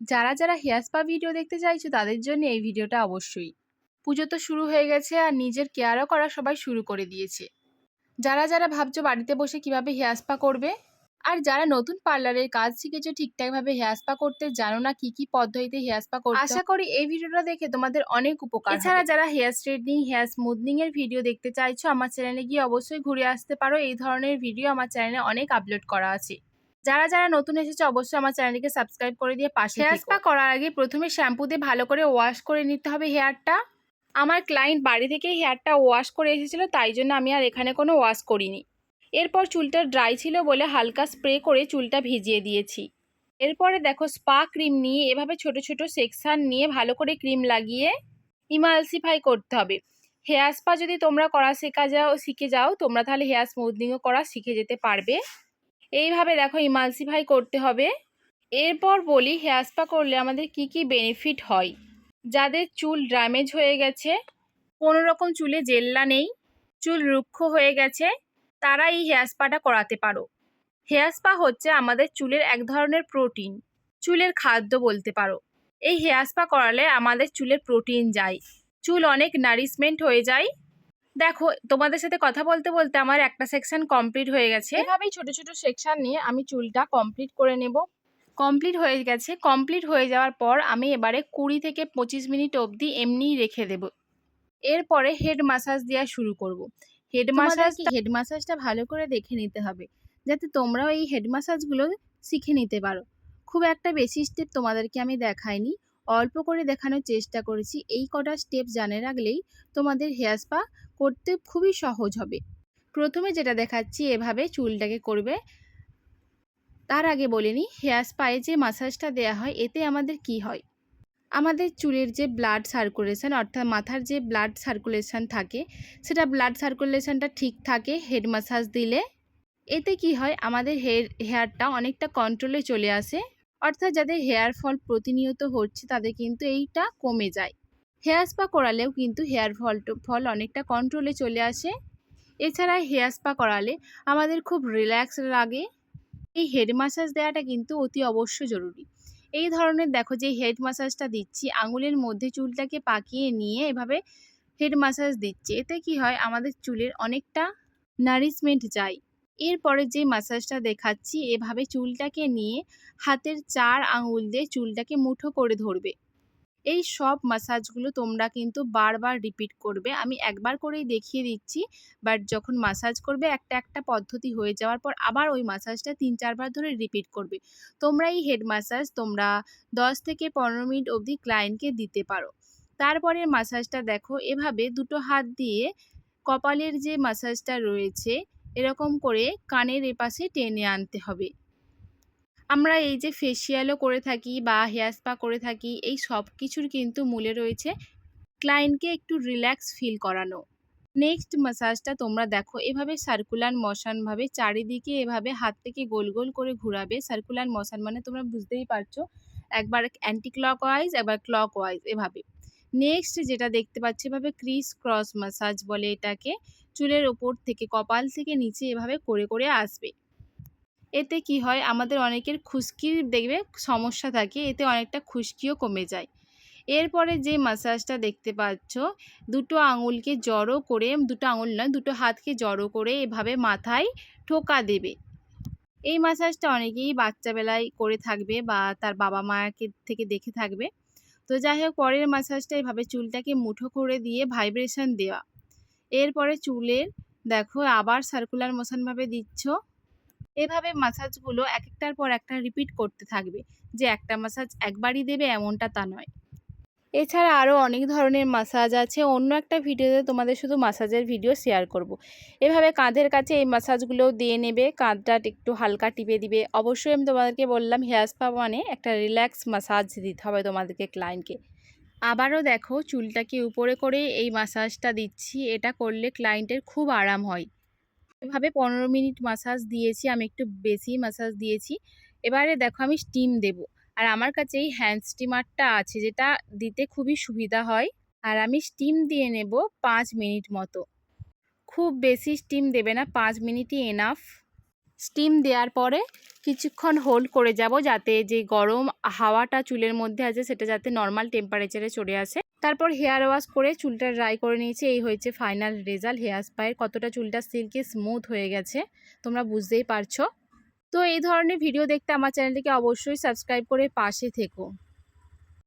যারা যারা hair spa video দেখতে চাইছো তাদের জন্য এই ভিডিওটা অবশ্যই। পুজো তো শুরু হয়ে গেছে আর নিজের কেয়ারও করা সবাই শুরু করে দিয়েছে। যারা যারা ভাবছ বাড়িতে বসে কীভাবে হেয়ার স্পা করবে? আর যারা নতুন পার্লারের কাজ শিখেছো ঠিকঠাকভাবে হেয়ার স্পা করতে জানো না কি কি পদ্ধতিতে হেয়ার স্পা করতে আশা করি এই ভিডিওটা দেখে তোমাদের অনেক উপকার এছাড়া যারা হেয়ার স্ট্রেটনিং হেয়ার স্মুথনিং এর ভিডিও দেখতে চাইছো আমার চ্যানেলে গিয়ে অবশ্যই ঘুরে আসতে পারো। এই ধরনের ভিডিও আমার চ্যানেলে অনেক আপলোড করা আছে। যারা যারা নতুন এসেছে অবশ্যই আমার চ্যানেলকে সাবস্ক্রাইব করে দিয়ে পাশে হেয়ার স্পা করার আগে প্রথমে শ্যাম্পু দিয়ে ভালো করে ওয়াশ করে নিতে হবে হেয়ারটা আমার ক্লায়েন্ট বাড়ি থেকে হেয়ারটা ওয়াশ করে এসেছিল তাই জন্য আমি আর এখানে কোনো ওয়াশ করিনি। এরপর চুলটা ড্রাই ছিল বলে হালকা স্প্রে করে চুলটা ভিজিয়ে দিয়েছি। এরপরে দেখো স্পা ক্রিম নিয়ে এভাবে ছোট ছোট সেকশান নিয়ে ভালো করে ক্রিম লাগিয়ে ইমালসিফাই করতে হবে। হেয়ার স্পা যদি তোমরা করা শেখা যাও শিখে যাও তোমরা তাহলে হেয়ার স্মুথনিংও করা শিখে যেতে পারবে। এইভাবে দেখো ইমালসিফাই করতে হবে। এরপর বলি হেয়ার স্পা করলে আমাদের কি কি বেনিফিট হয়? যাদের চুল ড্যামেজ হয়ে গেছে, কোনো রকম চুলে জেল্লা নেই, চুল রুক্ষ হয়ে গেছে, তারা এই হেয়ার স্পাটা করাতে পারো। হেয়ার স্পা হচ্ছে আমাদের চুলের এক ধরনের প্রোটিন চুলের খাদ্য বলতে পারো। এই হেয়ার স্পা করালে আমাদের চুলের প্রোটিন যায়। চুল অনেক নারিশমেন্ট হয়ে যায় দেখো তোমাদের সাথে কথা বলতে বলতে আমার একটা সেকশন কমপ্লিট হয়ে গেছে। এভাবেই ছোট ছোট সেকশন নিয়ে আমি চুলটা কমপ্লিট করে নেব। কমপ্লিট হয়ে গেছে। কমপ্লিট হয়ে যাওয়ার পর আমি এবারে কুড়ি থেকে পঁচিশ মিনিট অবধি এমনিই রেখে দেব। এরপরে হেড মাসাজ দেওয়া শুরু করব। হেড মাসাজ হেড মাসাজটা ভালো করে দেখে নিতে হবে যাতে তোমরাও এই হেড মাসাজগুলো শিখে নিতে পারো। খুব একটা বেশি স্টেপ তোমাদেরকে আমি দেখাইনি। অল্প করে দেখানোর চেষ্টা করেছি। এই কটা স্টেপ জানে রাখলেই তোমাদের হেয়ার স্পা করতে খুবই সহজ হবে। প্রথমে যেটা দেখাচ্ছি, এভাবে চুলটাকে করবে। তার আগে বলিনি হেয়ার স্পায়ে যে মাসাজটা দেয়া হয়, এতে আমাদের কি হয়? আমাদের চুলের যে ব্লাড সার্কুলেশন অর্থাৎ মাথার যে ব্লাড সার্কুলেশন থাকে, সেটা ব্লাড সার্কুলেশনটা ঠিক থাকে হেড মাসাজ দিলে। এতে কি হয়? আমাদের হেয়ার হেয়ারটা অনেকটা কন্ট্রোলে চলে আসে। অর্থাৎ যাদের হেয়ার ফল প্রতিনিয়ত হচ্ছে, তাদের কিন্তু এইটা কমে যায়। হেয়ার স্পা করালেও কিন্তু হেয়ার ফল ফল অনেকটা কন্ট্রোলে চলে আসে। এছাড়া হেয়ার স্পা করালে আমাদের খুব রিল্যাক্স লাগে। এই হেড মাসাজ দেওয়াটা কিন্তু অতি অবশ্য জরুরি। এই ধরনের দেখো যে হেড মাসাজটা দিচ্ছি, আঙুলের মধ্যে চুলটাকে পাকিয়ে নিয়ে এভাবে হেড মাসাজ দিচ্ছে, এতে কি হয়? আমাদের চুলের অনেকটা নারিশমেন্ট যায়। এরপরে যে মাসাজটা দেখাচ্ছি, এভাবে চুলটাকে নিয়ে হাতের চার আঙুল দিয়ে চুলটাকে মুঠো করে ধরবে। এই সব মাসাজগুলো তোমরা কিন্তু বারবার রিপিট করবে। আমি একবার করেই দেখিয়ে দিচ্ছি বাট যখন মাসাজ করবে, একটা একটা পদ্ধতি হয়ে যাওয়ার পর আবার ওই মাসাজটা তিন চারবার ধরে রিপিট করবে। তোমরা এই হেড মাসাজ তোমরা দশ থেকে পনেরো মিনিট অবধি ক্লায়েন্টকে দিতে পারো। তারপরে মাসাজটা দেখো, এভাবে দুটো হাত দিয়ে কপালের যে মাসাজটা রয়েছে এরকম করে কানের এপাশে টেনে আনতে হবে। আমরা এই যে ফেসিয়ালও করে থাকি বা হেয়ার স্পা করে থাকি, এই সব কিছুর কিন্তু মূলে রয়েছে ক্লায়েন্টকে একটু রিল্যাক্স ফিল করানো। নেক্সট মাসাজটা তোমরা দেখো, এভাবে সার্কুলার মশানভাবে চারিদিকে এভাবে হাত থেকে গোল গোল করে ঘুরাবে। সার্কুলার মশান মানে তোমরা বুঝতেই পারছ, একবার অ্যান্টি ক্লক ওয়াইজ একবার ক্লক ওয়াইজ এভাবে। নেক্সট যেটা দেখতে পাচ্ছি, এভাবে ক্রিস ক্রস মাসাজ বলে এটাকে। চুলের ওপর থেকে কপাল থেকে নিচে এভাবে করে করে আসবে। এতে কি হয়? আমাদের অনেকের খুশকির দেখবে সমস্যা থাকে, এতে অনেকটা খুশকিও কমে যায়। এরপরে যে মাসাজটা দেখতে পাচ্ছ, দুটো আঙুলকে জড়ো করে, দুটো আঙুল নয়, দুটো হাতকে জড়ো করে এভাবে মাথায় ঠোকা দেবে। এই মাসাজটা অনেকেই বাচ্চাবেলায় করে থাকবে বা তার বাবা মাকে থেকে দেখে থাকবে। তো যাই হোক, পরের মাসাজটা এভাবে চুলটাকে মুঠো করে দিয়ে ভাইব্রেশন দেওয়া। এরপরে চুলের, দেখো, আবার সার্কুলার মোশনভাবে দিচ্ছ। এভাবে মাসাজগুলো এক একটার পর একটা রিপিট করতে থাকবে যে একটা মাসাজ একবারই দেবে এমনটা তা নয়। এছাড়া আরও অনেক ধরনের মাসাজ আছে। অন্য একটা ভিডিওতে তোমাদের শুধু মাসাজের ভিডিও শেয়ার করব। এভাবে কাঁধের কাছে এই মাসাজগুলো দিয়ে নেবে, কাঁধটা একটু হালকা টিপে দিবে। অবশ্যই আমি তোমাদেরকে বললাম হেয়ার স্পা মানে একটা রিল্যাক্স মাসাজ দিতে হবে তোমাদেরকে ক্লায়েন্টকে আবারও দেখো চুলটাকে উপরে করে এই মাসাজটা দিচ্ছি। এটা করলে ক্লায়েন্টের খুব আরাম হয়। এভাবে পনেরো মিনিট মাসাজ দিয়েছি, আমি একটু বেশি মাসাজ দিয়েছি। এবারে দেখো আমি স্টিম দেব। আর আমার কাছে এই হ্যান্ড স্টিমারটা আছে, যেটা দিতে খুবই সুবিধা হয়। আর আমি স্টিম দিয়ে নেব পাঁচ মিনিট মতো। খুব বেশি স্টিম দেবে না, পাঁচ মিনিটই এনাফ স্টিম দেওয়ার পরে কিছুক্ষণ হোল্ড করে যাব যাতে যে গরম হাওয়াটা চুলের মধ্যে আছে সেটা যাতে নর্মাল টেম্পারেচারে চলে আসে। তারপর হেয়ার ওয়াশ করে চুলটা ড্রাই করে নিয়েছি। এই হয়েছে ফাইনাল রেজাল্ট হেয়ার স্পায়ের কতটা চুলটা সিল্কি স্মুথ হয়ে গেছে, তোমরা বুঝতেই পারছ। তো এই ধরনের ভিডিও দেখতে আমার চ্যানেলটিকে অবশ্যই সাবস্ক্রাইব করে পাশে থেকো।